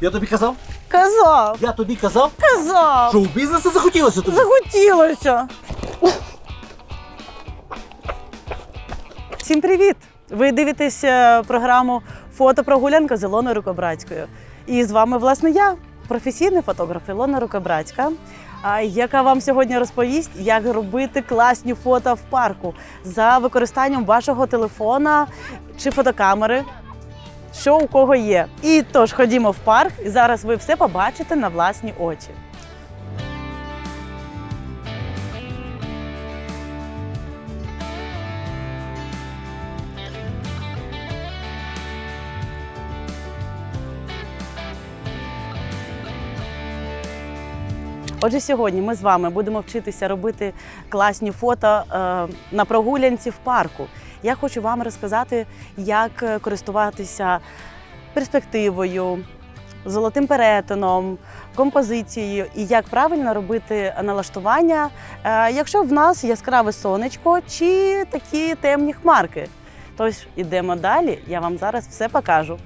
Я тобі казав? Казав, Я тобі казав? казав. Що у бізнесу захотілося тобі? Захотілося. Всім привіт! Ви дивитесь е, програму Фотопрогулянка з Ілоною Рукобратською. І з вами, власне, я, професійний фотограф Ілона Рукобратська, а, яка вам сьогодні розповість, як робити класні фото в парку за використанням вашого телефона чи фотокамери. Що у кого є. І тож ходімо в парк, і зараз ви все побачите на власні очі. Отже, сьогодні ми з вами будемо вчитися робити класні фото е, на прогулянці в парку. Я хочу вам розказати, як е, користуватися перспективою, золотим перетином, композицією і як правильно робити налаштування, е, якщо в нас яскраве сонечко чи такі темні хмарки. Тож ідемо далі, я вам зараз все покажу.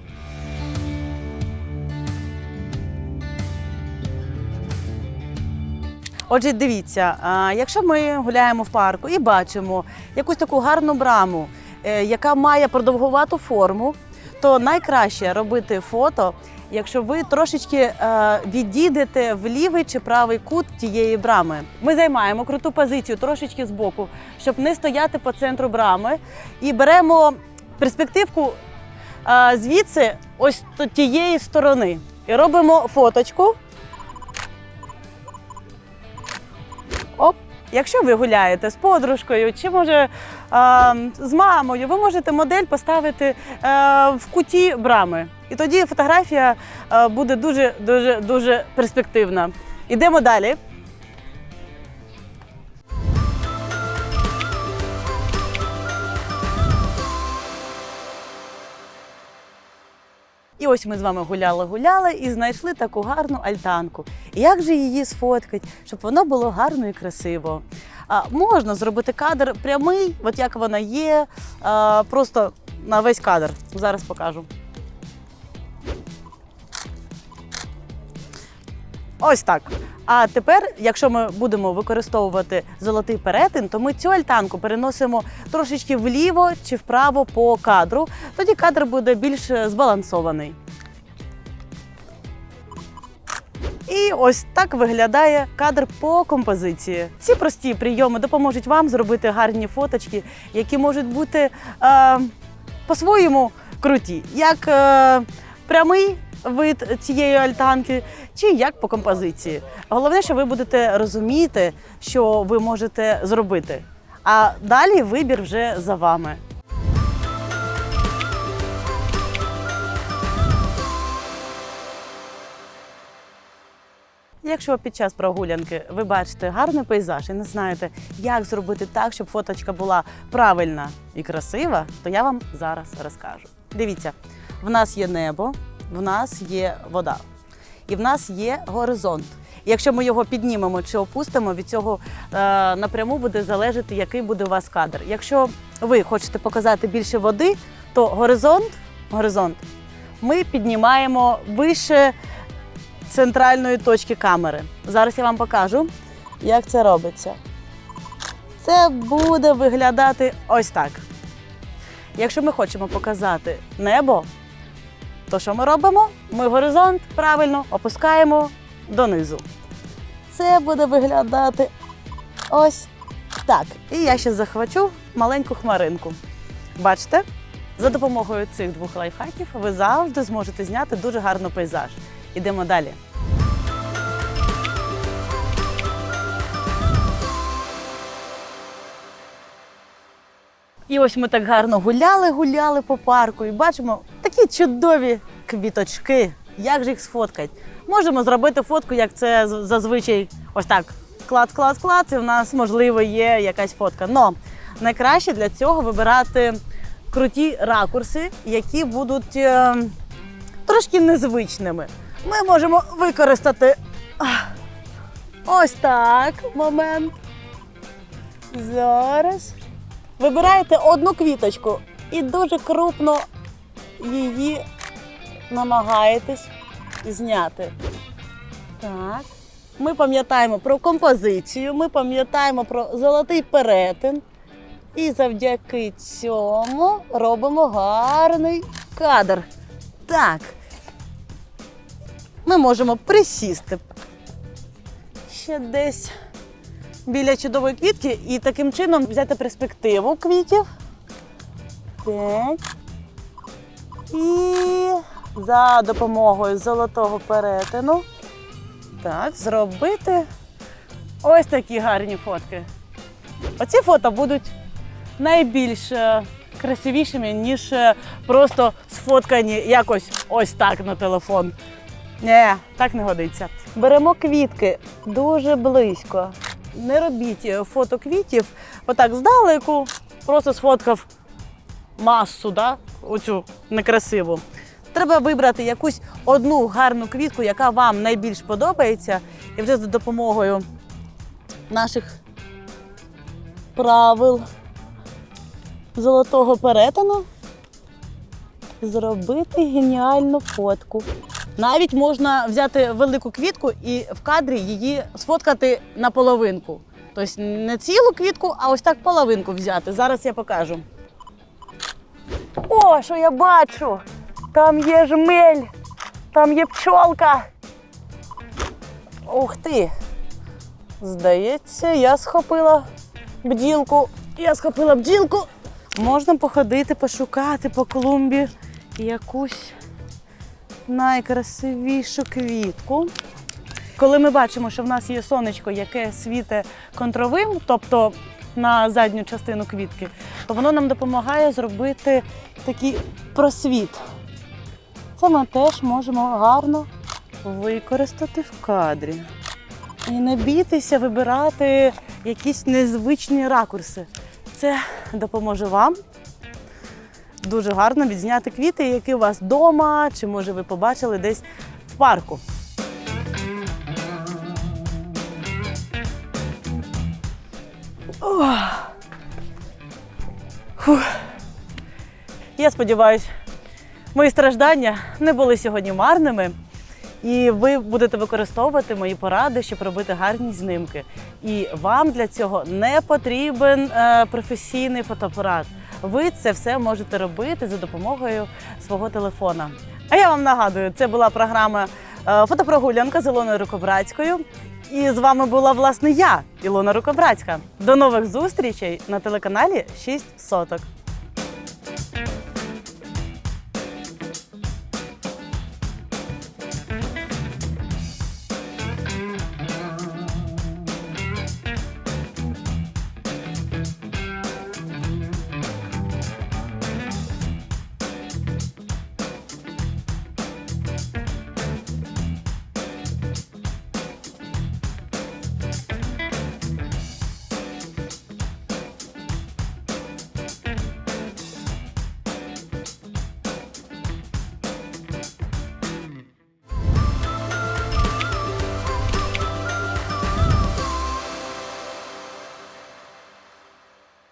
Отже, дивіться, якщо ми гуляємо в парку і бачимо якусь таку гарну браму, е, яка має продовгувату форму, то найкраще робити фото, якщо ви трошечки е, відійдете в лівий чи правий кут тієї брами. Ми займаємо круту позицію трошечки збоку, щоб не стояти по центру брами, і беремо перспективку е, звідси, ось тієї сторони, і робимо фоточку. Якщо ви гуляєте з подружкою чи може з мамою, ви можете модель поставити е, в куті брами. І тоді фотографія е, буде дуже дуже дуже перспективна. Ідемо далі. Ось ми з вами гуляли-гуляли і знайшли таку гарну альтанку. І як же її сфоткати, щоб воно було гарно і красиво? А, можна зробити кадр прямий, от як вона є, а, просто на весь кадр. Зараз покажу. Ось так. А тепер, якщо ми будемо використовувати золотий перетин, то ми цю альтанку переносимо трошечки вліво чи вправо по кадру. Тоді кадр буде більш збалансований. І ось так виглядає кадр по композиції. Ці прості прийоми допоможуть вам зробити гарні фоточки, які можуть бути е, по-своєму круті, як е, прямий вид цієї альтанки, чи як по композиції. Головне, що ви будете розуміти, що ви можете зробити. А далі вибір вже за вами. Якщо під час прогулянки ви бачите гарний пейзаж і не знаєте, як зробити так, щоб фоточка була правильна і красива, то я вам зараз розкажу. Дивіться, в нас є небо, в нас є вода, і в нас є горизонт. І Якщо ми його піднімемо чи опустимо, від цього е, напряму буде залежати, який буде у вас кадр. Якщо ви хочете показати більше води, то горизонт, горизонт ми піднімаємо вище центральної точки камери. Зараз я вам покажу, як це робиться. Це буде виглядати ось так. Якщо ми хочемо показати небо, то що ми робимо? Ми горизонт правильно опускаємо донизу. Це буде виглядати ось так. І я ще захвачу маленьку хмаринку. Бачите? За допомогою цих двох лайфхаків ви завжди зможете зняти дуже гарний пейзаж. Ідемо далі. І ось ми так гарно гуляли, гуляли по парку і бачимо такі чудові квіточки. Як же їх сфоткати? Можемо зробити фотку, як це зазвичай ось так. Клац, клац, клац, і в нас, можливо, є якась фотка. Но найкраще для цього вибирати круті ракурси, які будуть е, трошки незвичними. Ми можемо використати ось так момент. Зараз. Вибираєте одну квіточку і дуже крупно її намагаєтесь зняти. Так. Ми пам'ятаємо про композицію, ми пам'ятаємо про золотий перетин. І завдяки цьому робимо гарний кадр. Так. Ми можемо присісти ще десь біля чудової квітки і таким чином взяти перспективу квітів. Так. І за допомогою золотого перетину так, зробити ось такі гарні фотки. Оці фото будуть найбільш е, красивішими, ніж е, просто сфоткані якось ось так на телефон. Ні, так не годиться. Беремо квітки дуже близько. Не робіть е, фото квітів отак здалеку, просто сфоткав масу, да? Оцю некрасиву. Треба вибрати якусь одну гарну квітку, яка вам найбільш подобається, і вже за допомогою наших правил золотого перетину зробити геніальну фотку. Навіть можна взяти велику квітку і в кадрі її сфоткати на половинку. Тобто не цілу квітку, а ось так половинку взяти. Зараз я покажу. О, що я бачу! Там є жмель, там є пчолка. Ух ти! Здається, я схопила бджілку. Я схопила бджілку. Можна походити, пошукати по клумбі якусь найкрасивішу квітку. Коли ми бачимо, що в нас є сонечко, яке світе контровим, тобто на задню частину квітки, то воно нам допомагає зробити такий просвіт. Це ми теж можемо гарно використати в кадрі. І не бійтеся вибирати якісь незвичні ракурси. Це допоможе вам дуже гарно відзняти квіти, які у вас вдома, чи може ви побачили десь в парку. Фух. Я сподіваюся, мої страждання не були сьогодні марними. І ви будете використовувати мої поради, щоб робити гарні знимки. І вам для цього не потрібен е, професійний фотоапарат. Ви це все можете робити за допомогою свого телефона. А я вам нагадую, це була програма Фотопрогулянка з Ілоною Рукобратською. І з вами була власне я, Ілона Рукобратська. До нових зустрічей на телеканалі 6 соток.